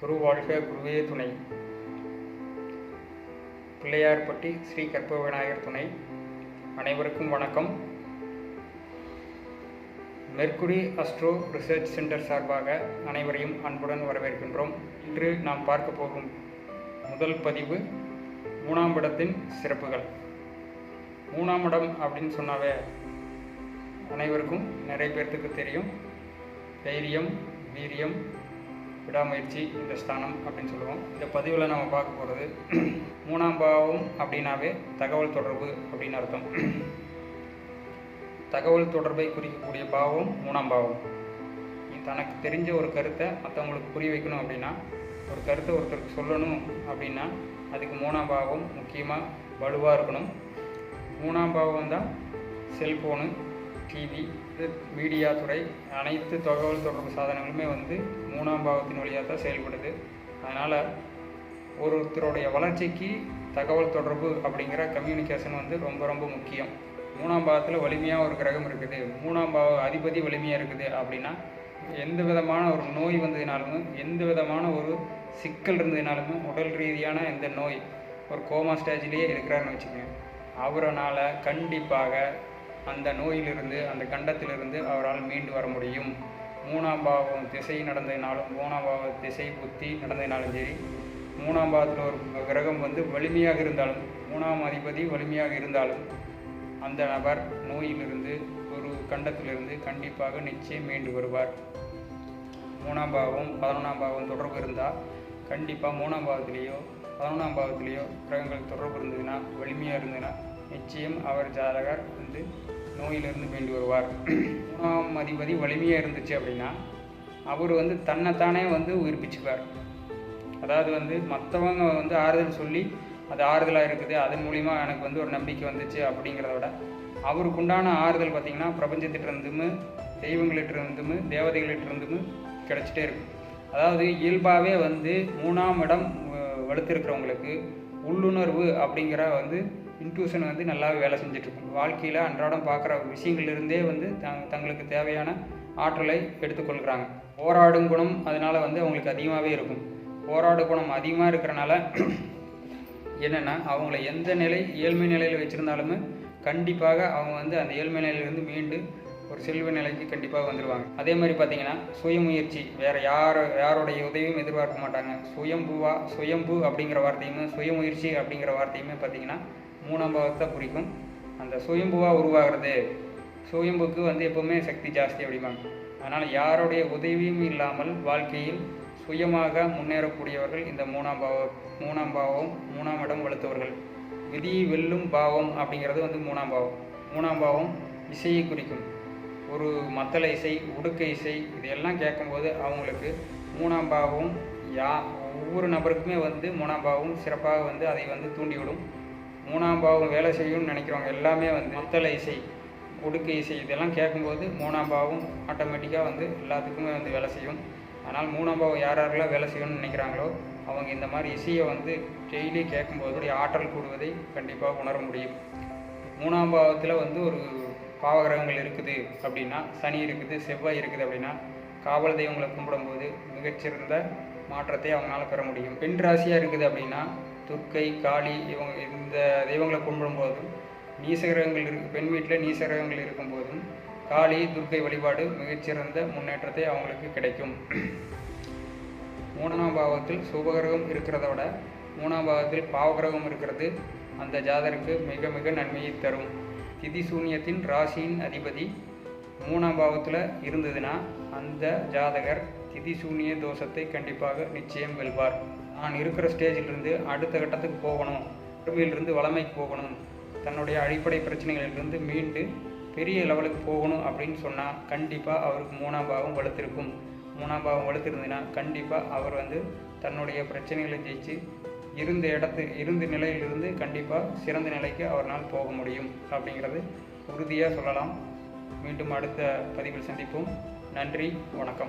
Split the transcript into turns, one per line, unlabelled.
குரு வாழ்க குருவே துணை. பிள்ளையார்பட்டி ஸ்ரீ கற்ப விநாயகர் துணை. அனைவருக்கும் வணக்கம். மெர்க்குரி அஸ்ட்ரோ ரிசர்ச் சென்டர் சார்பாக அனைவரையும் அன்புடன் வரவேற்கின்றோம். இன்று நாம் பார்க்க போகும் முதல் பதிவு மூணாம் இடத்தின் சிறப்புகள். மூணாம் இடம் அப்படின்னு சொன்னாவே அனைவருக்கும் நிறைய பேர்த்துக்கு தெரியும். தைரியம் வீரியம் விடாமுயற்சி இந்த ஸ்தானம் அப்படின்னு சொல்லுவோம். இந்த பதிவில் நம்ம பார்க்க போகிறது மூணாம் பாவம் அப்படின்னாவே தகவல் தொடர்பு அப்படின்னு அர்த்தம். தகவல் தொடர்பை குறிக்கக்கூடிய பாவம் மூணாம் பாவம். தனக்கு தெரிஞ்ச ஒரு கருத்தை மற்றவங்களுக்கு புரிய வைக்கணும் அப்படின்னா ஒரு கருத்தை ஒருத்தருக்கு சொல்லணும் அப்படின்னா அதுக்கு மூணாம் பாவம் முக்கியமாக வலுவாக இருக்கணும். மூணாம் பாவம் தான் செல்ஃபோனு டிவி மீடியா துறை அனைத்து தகவல் தொடர்பு சாதனங்களுமே வந்து மூணாம் பாவத்தின் வழியாக தான் செயல்படுது. அதனால் ஒருத்தருடைய வளர்ச்சிக்கு தகவல் தொடர்பு அப்படிங்கிற கம்யூனிகேஷன் வந்து ரொம்ப ரொம்ப முக்கியம். மூணாம் பாவத்தில் வலிமையாக ஒரு கிரகம் இருக்குது. மூணாம் பாவ அதிபதி வலிமையாக இருக்குது அப்படின்னா எந்த விதமான ஒரு நோய் வந்ததுனாலும் எந்த விதமான ஒரு சிக்கல் இருந்ததுனாலும் உடல் ரீதியான எந்த நோய் ஒரு கோமா ஸ்டேஜ்லேயே இருக்கிறாருன்னு வச்சுக்கோங்க. அவரனால் கண்டிப்பாக அந்த நோயிலிருந்து அந்த கண்டத்திலிருந்து அவரால் மீண்டு வர முடியும். மூணாம் பாவம் திசை நடந்ததினாலும் மூணாம் பாவ திசை புத்தி நடந்ததினாலும் சரி மூணாம் பாவத்தில் ஒரு கிரகம் வந்து வலிமையாக இருந்தாலும் மூணாம் அதிபதி வலிமையாக இருந்தாலும் அந்த நபர் நோயிலிருந்து ஒரு கண்டத்திலிருந்து கண்டிப்பாக நிச்சயம் மீண்டு வருவார். மூணாம் பாவம் பதினொன்றாம் பாவம் தொடர்பு இருந்தால் கண்டிப்பாக மூணாம் பாவத்திலேயோ பதினொன்றாம் பாவத்திலேயோ கிரகங்கள் தொடர்பு இருந்ததுன்னா வலிமையாக இருந்ததுன்னா நிச்சயம் அவர் ஜாதகர் வந்து நோயிலிருந்து மீண்டு வருவார். மூணாம் அதிபதி வலிமையாக இருந்துச்சு அப்படின்னா அவர் வந்து தன்னைத்தானே வந்து உயிர்ப்பிச்சுப்பார் அதாவது வந்து மற்றவங்க வந்து ஆறுதல் சொல்லி அது ஆறுதலாக இருக்குது அதன் மூலிமா எனக்கு வந்து ஒரு நம்பிக்கை வந்துச்சு அப்படிங்கிறத விட அவருக்குண்டான ஆறுதல் பார்த்திங்கன்னா பிரபஞ்சத்திட்டிருந்தும் தெய்வங்களிட்டிருந்தும் தேவதைகளிட்டிருந்தும் கிடச்சிட்டே இருக்கும். அதாவது இயல்பாகவே வந்து மூணாம் இடம் வலுத்திருக்கிறவங்களுக்கு உள்ளுணர்வு அப்படிங்கிற வந்து இன்ட்யூஷன் வந்து நல்லாவே வேலை செஞ்சிட்ருக்கும். வாழ்க்கையில் அன்றாடம் பார்க்குற விஷயங்கள்லேருந்தே வந்து தங் தங்களுக்கு தேவையான ஆற்றலை எடுத்துக்கொள்கிறாங்க. போராடும் குணம் அதனால் வந்து அவங்களுக்கு அதிகமாகவே இருக்கும். போராடு குணம் அதிகமாக இருக்கிறனால என்னென்னா அவங்கள எந்த நிலை ஏழ்மை நிலையில் வச்சுருந்தாலுமே கண்டிப்பாக அவங்க வந்து அந்த ஏழ்மை நிலையிலேருந்து மீண்டு ஒரு செல்வ நிலைக்கு கண்டிப்பாக வந்துடுவாங்க அதே மாதிரி பார்த்தீங்கன்னா சுயமுயற்சி வேறு யார் யாருடைய உதவியும் எதிர்பார்க்க மாட்டாங்க. சுயம்புவா சுயம்பு அப்படிங்கிற வார்த்தையுமே சுயமுயற்சி அப்படிங்கிற வார்த்தையுமே பார்த்தீங்கன்னா மூணாம் பாவத்தை குறிக்கும். அந்த சுயம்புவாக உருவாகிறது. சுயம்புக்கு வந்து எப்போவுமே சக்தி ஜாஸ்தி அப்படிம்பாங்க. அதனால் யாருடைய உதவியும் இல்லாமல் வாழ்க்கையில் சுயமாக முன்னேறக்கூடியவர்கள் இந்த மூணாம் பாவ மூணாம் பாவம் மூணாம் இடம் வலுத்தவர்கள். விதியை வெல்லும் பாவம் அப்படிங்கிறது வந்து மூணாம் பாவம். மூணாம் பாவம் இசையை குறிக்கும். ஒரு மத்தள இசை உடுக்க இசை இதையெல்லாம் கேட்கும்போது அவங்களுக்கு மூணாம் பாவம் யா ஒவ்வொரு நபருக்குமே வந்து மூணாம் பாவம் சிறப்பாக வந்து அதை வந்து தூண்டிவிடும். மூணாம் பாவம் வேலை செய்யும்னு நினைக்கிறவங்க எல்லாமே வந்து மத்தள இசை ஒடுக்கு இசை இதெல்லாம் கேட்கும்போது மூணாம் பாவம் ஆட்டோமேட்டிக்காக வந்து எல்லாத்துக்குமே வந்து வேலை செய்யும். அதனால் மூணாம் பாவம் யார் யாரெல்லாம் வேலை செய்யணும்னு நினைக்கிறாங்களோ அவங்க இந்த மாதிரி இசையை வந்து டெய்லி கேட்கும்போது ஆற்றல் கூடுவதை கண்டிப்பாக உணர முடியும். மூணாம் பாவத்தில் வந்து ஒரு பாவகிரகங்கள் இருக்குது அப்படின்னா சனி இருக்குது செவ்வாய் இருக்குது அப்படின்னா காவல் தெய்வங்களை கும்பிடும்போது மிகச்சிறந்த மாற்றத்தை அவங்களால பெற முடியும். பெண் ராசியாக இருக்குது அப்படின்னா துர்க்கை காளி இவங்க இந்த தெய்வங்களை கும்பிடும்போதும் நீசகிரகங்கள் இருக்கு பெண் வீட்டில் நீசகிரகங்கள் இருக்கும்போதும் காளி துர்க்கை வழிபாடு மிகச்சிறந்த முன்னேற்றத்தை அவங்களுக்கு கிடைக்கும். மூணாம் பாவத்தில் சுபகிரகம் இருக்கிறத விட மூணாம் பாவத்தில் பாவகிரகம் இருக்கிறது அந்த ஜாதருக்கு மிக மிக நன்மையை தரும். திதி சூன்யத்தின் ராசியின் அதிபதி மூணாம் பாவத்தில் இருந்ததுன்னா அந்த ஜாதகர் திதி சூன்ய தோஷத்தை கண்டிப்பாக நிச்சயம் வெல்வார். நான் இருக்கிற ஸ்டேஜிலிருந்து அடுத்த கட்டத்துக்கு போகணும். வறுமையிலிருந்து வளமைக்கு போகணும். தன்னுடைய அடிப்படை பிரச்சனைகளிலிருந்து மீண்டு பெரிய லெவலுக்கு போகணும் அப்படின்னு சொன்னால் கண்டிப்பாக அவருக்கு மூணாம் பாவம் வலுத்திருக்கும். மூணாம் பாவம் வலுத்திருந்ததுன்னா கண்டிப்பாக அவர் வந்து தன்னுடைய பிரச்சனைகளை ஜெயிச்சு இருந்த இடத்து இருந்த நிலையிலிருந்து கண்டிப்பாக சிறந்த நிலைக்கு அவரால் போக முடியும் அப்படிங்கிறது உறுதியாக சொல்லலாம். மீண்டும் அடுத்த பதிவில் சந்திப்போம். நன்றி வணக்கம்.